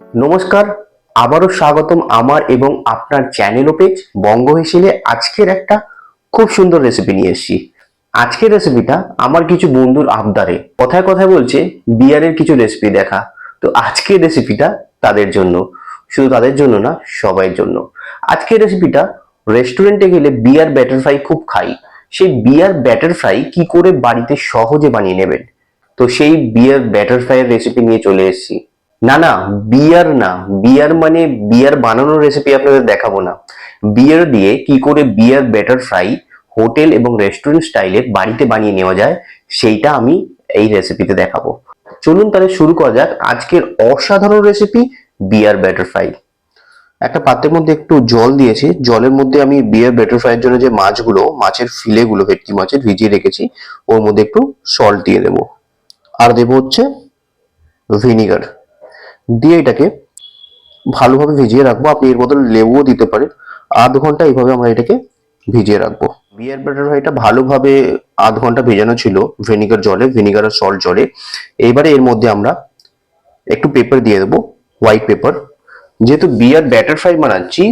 নমস্কার, আবারও স্বাগতম আমার এবং আপনার চ্যানেল পেজ বঙ্গ হিসেবে আজকের একটা খুব সুন্দর রেসিপি নিয়ে এসেছি। আজকের রেসিপিটা আমার কিছু বন্ধুর আবদারে। কথায় কথায় বলছে, বিয়ারের কিছু রেসিপি দেখা। তো আজকের রেসিপিটা তাদের জন্য। শুধু তাদের জন্য না সবাইয়ের জন্য। আজকের রেসিপিটা রেস্টুরেন্টে গেলে বিয়ার ব্যাটার ফ্রাই খুব খাই। সেই বিয়ার ব্যাটার ফ্রাই কি করে বাড়িতে সহজে বানিয়ে নেবেন? তো সেই বিয়ার ব্যাটার ফ্রাইয়ের রেসিপি নিয়ে চলে এসেছি। না না বিয়ার না। বিয়ার মানে বিয়ার বানানোর রেসিপি আপনাদের দেখাবো না। বিয়ার দিয়ে কি করে বিয়ার ব্যাটার ফ্রাই হোটেল এবং রেস্টুরেন্ট স্টাইলে বাড়িতে বানিয়ে নেওয়া যায়, সেইটা আমি এই রেসিপিতে দেখাবো। চলুন তাহলে শুরু করা যাক। আজকের অসাধারণ রেসিপি বিয়ার ব্যাটার ফ্রাই একটা পাত্রের মধ্যে একটু জল দিয়েছি। জলের মধ্যে আমি বিয়ার ব্যাটার ফ্রাইয়ের জন্য যে মাছগুলো, মাছের ফিলেগুলো, ভেটকি মাছের ভিজিয়ে রেখেছি, ওর মধ্যে একটু সল্ট দিয়ে দেবো। আর দেবো হচ্ছে ভিনিগার দিয়ে এটাকে ভালোভাবে ভিজিয়ে রাখব। আপনি এর বদলে লেবুও দিতে পারেন। আধ ঘণ্টা এইভাবে আমরা এটাকে ভিজিয়ে রাখব। বিয়ার ব্যাটার এটা ভালোভাবে আধ ঘণ্টা ভেজানো ছিল ভিনিগার জলে ভিনিগার আর সল্ট জলে। এইবারে এর মধ্যে আমরা একটু পেপার দিয়ে দেবো হোয়াইট পেপার যেহেতু বিয়ার ব্যাটার ফ্রাই বানাচ্ছি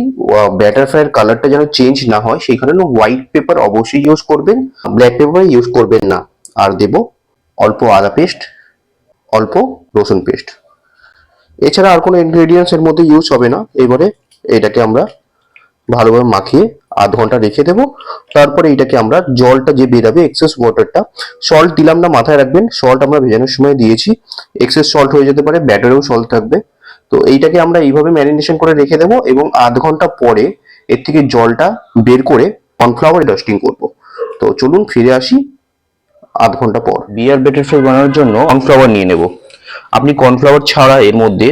ব্যাটার ফ্রাইয়ের কালারটা যেন চেঞ্জ না হয়, সেই কারণে হোয়াইট পেপার অবশ্যই ইউজ করবেন। ব্ল্যাক পেপার ইউজ করবেন না। আর দেব অল্প আদা পেস্ট অল্প রসুন পেস্ট এছাড়া আর কোনো ইনগ্রেডিয়েন্টস এর মধ্যে ইউজ হবে না। এবারে এটাকে আমরা ভালোভাবে মাখিয়ে আধ ঘণ্টা রেখে দেবো। তারপরে এটাকে আমরা জলটা যে বেরাবে এক্সেস ওয়াটারটা সল্ট দিলাম না, মাথায় রাখবেন। সল্ট আমরা ভেজানোর সময় দিয়েছি। এক্সেস সল্ট হয়ে যেতে পারে ব্যাটারেও সল্ট থাকবে। তো এইটাকে আমরা এইভাবে ম্যারিনেশন করে রেখে দেবো এবং আধ ঘণ্টা পরে এর থেকে জলটা বের করে কর্নফ্লাওয়ার ডাস্টিং করব। তো চলুন ফিরে আসি আধ ঘণ্টা পর। বিয়ার বেটার ফ্রাই বানানোর জন্য কর্নফ্লাওয়ার নিয়ে নেব। আপনি কর্নফ্লাওয়ার ছাড়া এর মধ্যে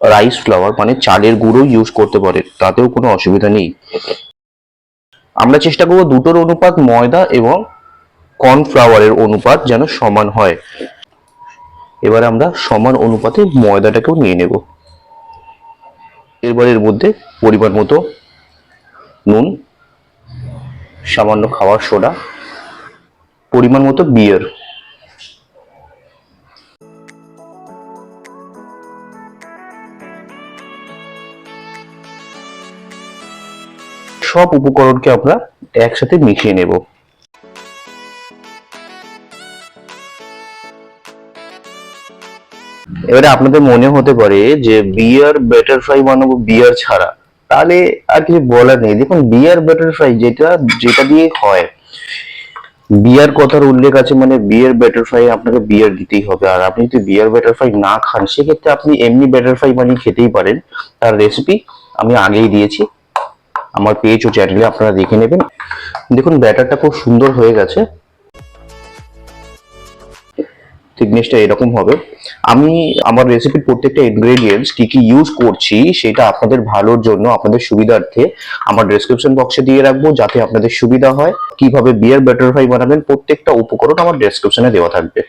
রাইস ফ্লাওয়ার মানে চালের গুঁড়ো ইউজ করতে পারেন, তাতেও কোনো অসুবিধা নেই। আমরা চেষ্টা করব দুটোর অনুপাত ময়দা এবং কর্নফ্লাওয়ারের অনুপাত যেন সমান হয়। এবার আমরা সমান অনুপাতে ময়দাটাকেও নিয়ে নেব। এবার এর মধ্যে পরিমাণ মতো নুন, সামান্য খাওয়ার সোডা, পরিমাণ মতো বিয়ার সব উপকরণকে আমরা একসাথে মিশিয়ে নেব। এবারে আপনাদের মনে হতে পারে যে বিয়ার বেটার ফ্রাই বানাবো বিয়ার ছাড়া। তাহলে আর কিছু বলার নেই। দেখুন বিয়ার বেটার ফ্রাই যেটা যেটা দিয়ে হয় বিয়ার কথার উল্লেখ আছে মানে বিয়ার বেটার ফ্রাই আপনাকে বিয়ার দিতেই হবে। আর আপনি যদি বিয়ার বেটার ফ্রাই না খান, সেক্ষেত্রে আপনি এমনি বেটার ফ্রাই বানিয়ে খেতেই পারেন। তার রেসিপি আমি আগেই দিয়েছি। আমার পেজ ও চ্যানেলে আপনারা দেখে নেবেন। দেখুন, ব্যাটারটা খুব সুন্দর হয়ে গেছে। থিকনেসটা এরকম হবে। আমি, আমার রেসিপির প্রত্যেকটা ইনগ্রেডিয়েন্টস কি কি ইউজ করছি, সেটা আপনাদের ভালোর জন্য, আপনাদের সুবিধার্থে আমার ডেসক্রিপশন বক্সে দিয়ে রাখব, যাতে আপনাদের সুবিধা হয়। কীভাবে বিয়ার ব্যাটার ফ্রাই বানাবেন, প্রত্যেকটা উপকরণ আমার ডেসক্রিপশনে দেওয়া থাকবে।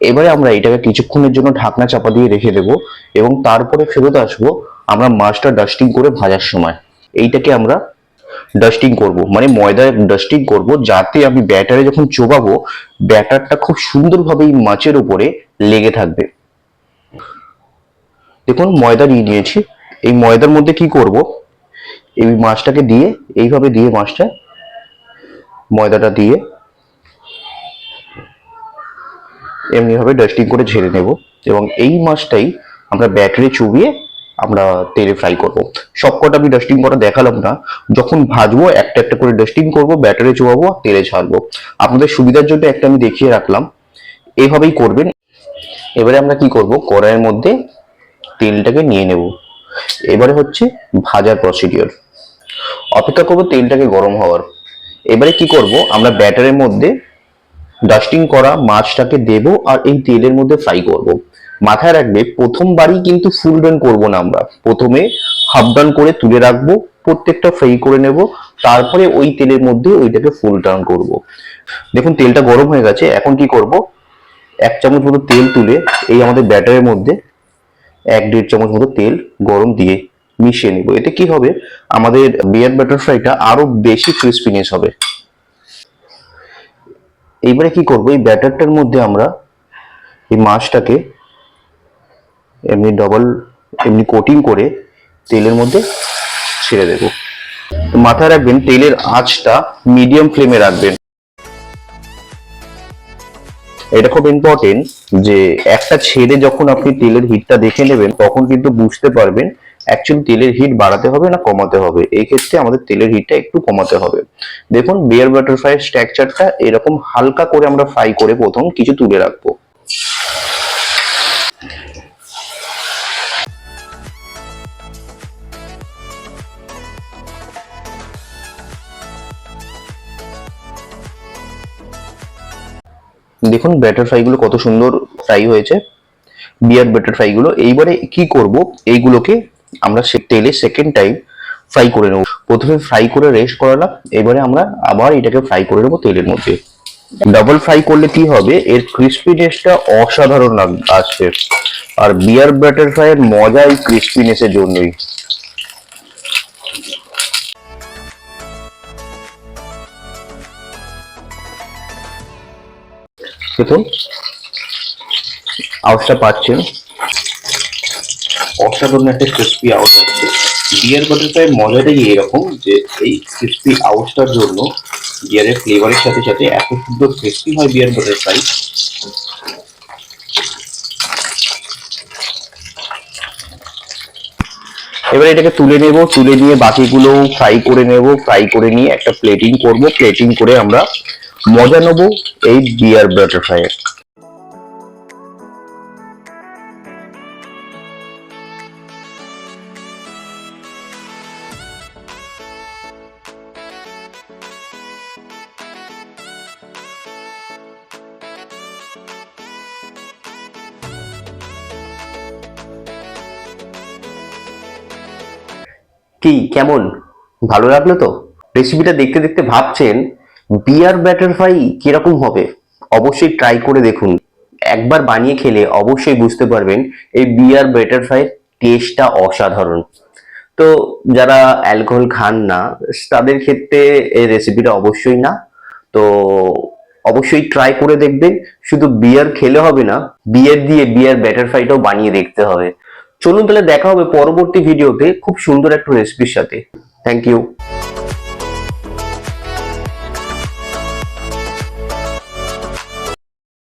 এবারে আমরা এটাকে কিছুক্ষণের জন্য ঢাকনা চাপা দিয়ে রেখে দেবো এবং তারপরে ফেরত আসব আমরা মাছটা ডাস্টিং করে ভাজার সময়। এইটাকে আমরা ডাস্টিং করব। মানে ময়দায় ডাস্টিং করব যাতে আমি ব্যাটারে যখন চোবাবো, ব্যাটারটা খুব সুন্দরভাবে এই মাছের উপরে লেগে থাকবে। দেখুন, ময়দা নিয়ে নিয়েছি এই ময়দার মধ্যে কি করব? এই মাছটাকে দিয়ে, এইভাবে দিয়ে মাছটা, ময়দাটা দিয়ে এমনিভাবে ডাস্টিং করে ঝেড়ে নেব। এবং এই মাছটাই আমরা ব্যাটারে চুবিয়ে আমরা তেলে ফ্রাই করব। সবকটা আমি ডাস্টিং করা দেখালাম না। যখন ভাজবো, একটা একটা করে ডাস্টিং করব ব্যাটারে চুবাবো আর তেলে ছাড়বো। আপনাদের সুবিধার জন্য একটা আমি দেখিয়ে রাখলাম। এইভাবেই করবেন। এবারে আমরা কি করব? কড়াইয়ের মধ্যে তেলটাকে নিয়ে নেব। এবারে হচ্ছে ভাজার প্রসিডিওর অপেক্ষা করব তেলটাকে গরম হওয়ার। এবারে কি করব? আমরা ব্যাটারের মধ্যে ডাস্টিং করা মাছটাকে দেব আর এই তেলের মধ্যে ফ্রাই করব। মাথায় রাখবে, প্রথমবারই কিন্তু ফুল ডান করব না আমরা। প্রথমে হাফ ডান করে তুলে রাখব, প্রত্যেকটা ফ্রাই করে নেব, তারপরে ওই তেলের মধ্যে ওইটাকে ফুল টার্ন করব। দেখুন, তেলটা গরম হয়ে গেছে, এখন কি করব? এক চামচ মতো তেল তুলে এই আমাদের ব্যাটারের মধ্যে এক দেড় চামচ মতো তেল গরম দিয়ে মিশিয়ে নেব। এতে কি হবে? আমাদের বিয়ার ব্যাটার ফ্রাইটা আরও বেশি ক্রিস্পিনেস হবে। এইবারে কি করব? এই ব্যাটারটার মধ্যে আমরা এই মাছটাকে এমনি ডবল এমনি কোটিং করে তেলের মধ্যে ছেড়ে দেব। মাথায় রাখবেন তেলের আঁচটা মিডিয়াম ফ্লেমে রাখবেন। এটা খুব ইম্পর্টেন্ট যে একটা ছেড়ে যখন আপনি তেলের হিটটা দেখে নেবেন, তখন কিন্তু বুঝতে পারবেন অ্যাকচুয়ালি তেলের হিট বাড়াতে হবে না কমাতে হবে। এই ক্ষেত্রে আমাদের তেলের হিটটা একটু কমাতে হবে। দেখুন বিয়ার বাটারফ্লাইয়ের স্ট্রাকচারটা এরকম হালকা করে আমরা ফ্রাই করে প্রথম কিছু তুলে রাখব। দেখুন ব্যাটার ফ্রাই গুলো কত সুন্দর ফ্রাই হয়েছে বিয়ার ব্যাটার ফ্রাই গুলো। এইবারে কি করব, এইগুলোকে আমরা সে তেলে সেকেন্ড টাইম ফ্রাই করে নেব। প্রথমে ফ্রাই করে রেস্ট করালাম, এবারে আমরা আবার এটাকে ফ্রাই করে নেব তেলের মধ্যে। ডাবল ফ্রাই করলে কি হবে, এর ক্রিস্পিনেসটা অসাধারণ আসছে আর বিয়ার ব্যাটার ফ্রাই এর মজা এই ক্রিস্পিনেসের জন্যই। দেখুন আওয়াজটা পাচ্ছেন। অসাধারণ একটা ক্রিস্পি আউট আছে। বিয়ার বাটারফ্লাই মজাটাই এরকম যে এই ক্রিস্পি আউটটার জন্য বিয়ারের ফ্লেভারের সাথে সাথে এত সুন্দর ক্রিস্পি হয় বিয়ার বাটারফ্লাই এবার এটাকে তুলে নেব তুলে নিয়ে বাকিগুলো ফ্রাই করে নেব ফ্রাই করে নিয়ে একটা প্লেটিং করব। প্লেটিং করে আমরা মজা নেব এই বিয়ার বাটারফ্লাইয়ের কি কেমন? ভালো লাগল তো? রেসিপিটা দেখতে দেখতে ভাবছেন বিয়ার ব্যাটার ফ্রাই কীরকম হবে? অবশ্যই ট্রাই করে দেখুন। একবার বানিয়ে খেলে অবশ্যই বুঝতে পারবেন এই বিয়ার ব্যাটার টেস্টটা অসাধারণ। তো যারা অ্যালকোহল খান না, তাদের ক্ষেত্রে এই রেসিপিটা অবশ্যই না। তো অবশ্যই ট্রাই করে দেখবেন। শুধু বিয়ার খেলে হবে না, বিয়ার দিয়ে বিয়ার ব্যাটার ফ্রাইটাও বানিয়ে দেখতে হবে। চলুন তাহলে দেখা হবে পরবর্তী ভিডিওতে খুব সুন্দর একটা রেসিপির সাথে। Thank you